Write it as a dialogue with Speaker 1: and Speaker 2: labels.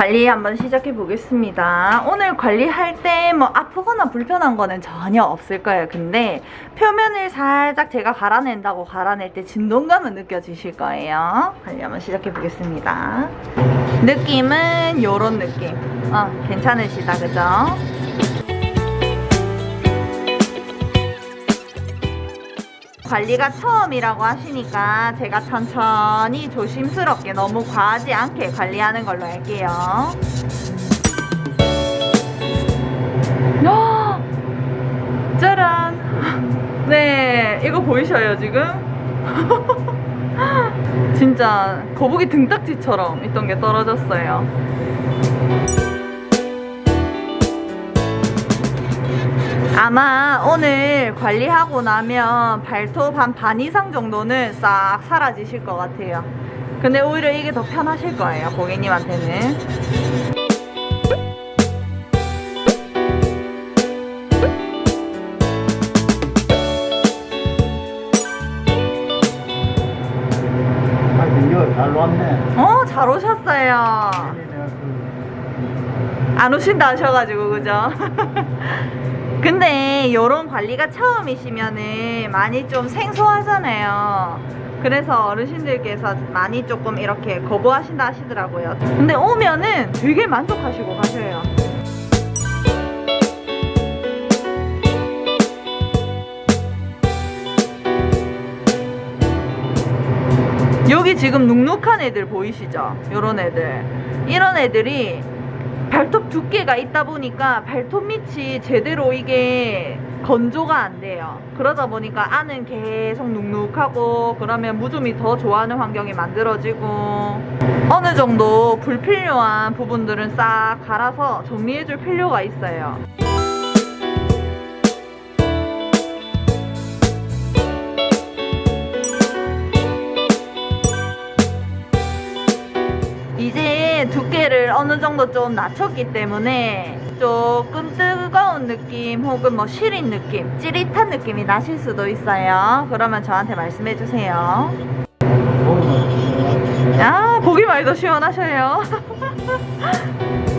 Speaker 1: 관리 한번 시작해 보겠습니다. 오늘 관리할 때 뭐 아프거나 불편한 거는 전혀 없을 거예요. 근데 표면을 살짝 제가 갈아낸다고 갈아낼 때 진동감은 느껴지실 거예요. 관리 한번 시작해 보겠습니다. 느낌은 요런 느낌. 어, 괜찮으시다, 그죠? 관리가 처음이라고 하시니까 제가 천천히 조심스럽게 너무 과하지 않게 관리하는 걸로 할게요. 야! 짜란! 네, 이거 보이셔요, 지금? 진짜 거북이 등딱지처럼 있던 게 떨어졌어요. 아마 오늘 관리하고 나면 발톱 한 반 이상 정도는 싹 사라지실 것 같아요. 근데 오히려 이게 더 편하실 거예요, 고객님한테는.
Speaker 2: 아, 이거 잘 왔네.
Speaker 1: 어, 잘 오셨어요. 안 오신다 하셔가지고, 그죠? 근데 요런 관리가 처음이시면은 많이 좀 생소하잖아요. 그래서 어르신들께서 많이 조금 이렇게 거부하신다 하시더라고요. 근데 오면은 되게 만족하시고 가셔요. 여기 지금 눅눅한 애들 보이시죠? 요런 애들. 이런 애들이 발톱 두께가 있다 보니까 발톱 밑이 제대로 이게 건조가 안 돼요. 그러다 보니까 안은 계속 눅눅하고 그러면 무좀이 더 좋아하는 환경이 만들어지고 어느 정도 불필요한 부분들은 싹 갈아서 정리해줄 필요가 있어요. 이제 두께를 어느 정도 좀 낮췄기 때문에 조금 뜨거운 느낌 혹은 뭐 시린 느낌, 찌릿한 느낌이 나실 수도 있어요. 그러면 저한테 말씀해 주세요. 아, 보기만 해도 시원하셔요.